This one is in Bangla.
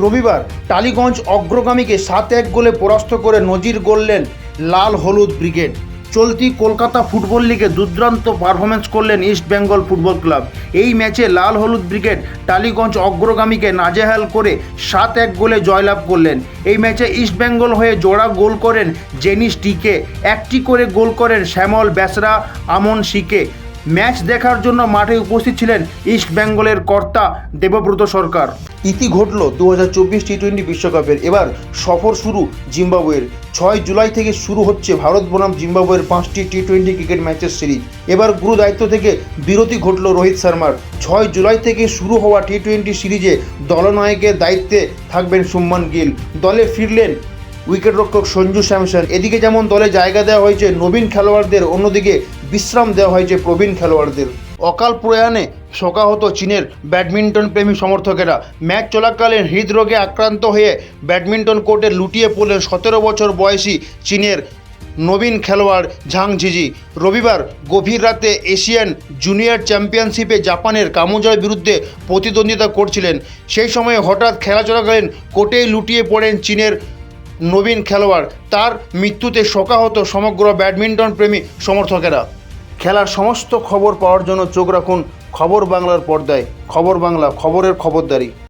রবিবার টালিগঞ্জ অগ্রগামীকে সাত এক গোলে পরাস্ত করে নজির গড়লেন লাল হলুদ ব্রিগেড। চলতি কলকাতা ফুটবল লিগে দুর্দান্ত পারফরমেন্স করলেন ইস্ট বেঙ্গল ফুটবল ক্লাব। এই ম্যাচে লাল হলুদ ব্রিগেড টালিগঞ্জ অগ্রগামীকে নাজেহাল করে সাত এক গোলে জয়লাভ করলেন। এই ম্যাচে ইস্ট বেঙ্গল হয়ে জোড়া গোল করেন জেনিস টিকে একটি করে গোল করেন শ্যামল বেসরা আমন শিকে ম্যাচ দেখার জন্য মাঠে উপস্থিত ছিলেন ইস্ট বেঙ্গলের কর্তা দেবব্রত সরকার। ইতি ঘটল দু হাজার চব্বিশ টি টোয়েন্টি বিশ্বকাপের। এবার সফর শুরু জিম্বাবুয়ের। ছয় জুলাই থেকে শুরু হচ্ছে ভারত বনাম জিম্বাবুয়ের পাঁচটি টি টোয়েন্টি ক্রিকেট ম্যাচের সিরিজ। এবার গুরু দায়িত্ব থেকে বিরতি ঘটল রোহিত শর্মার। ছয় জুলাই থেকে শুরু হওয়া টি টোয়েন্টি সিরিজে দলনায়কের দায়িত্বে থাকবেন সুম্মান গিল। দলে ফিরলেন উইকেটরক্ষক সঞ্জু স্যামসন। এদিকে যেমন দলে জায়গা দেওয়া হয়েছে নবীন খেলোয়াড়দের, অন্যদিকে বিশ্রাম দেওয়া হয়েছে প্রবীণ খেলোয়াড়দের। অকাল প্রয়াণে শোকাহত চীনের ব্যাডমিন্টন প্রেমী সমর্থকেরা। ম্যাচ চলাকালীন হৃদরোগে আক্রান্ত হয়ে ব্যাডমিন্টন কোর্টে লুটিয়ে পড়লেন সতেরো বছর বয়সী চীনের নবীন খেলোয়াড় ঝাং ঝিজি রবিবার গভীর রাতে এশিয়ান জুনিয়র চ্যাম্পিয়নশিপে জাপানের কামোজার বিরুদ্ধে প্রতিদ্বন্দ্বিতা করছিলেন। সেই সময়ে হঠাৎ খেলা চলাকালীন কোর্টেই লুটিয়ে পড়েন চীনের নবীন খেলোয়াড়। তার মৃত্যুতে শোকাহত সমগ্র ব্যাডমিন্টন প্রেমী সমর্থকেরা। খেলার সমস্ত খবর পাওয়ার জন্য চোখ রাখুন খবর বাংলার পর্দায়। খবর বাংলা, খবরের খবরদারি।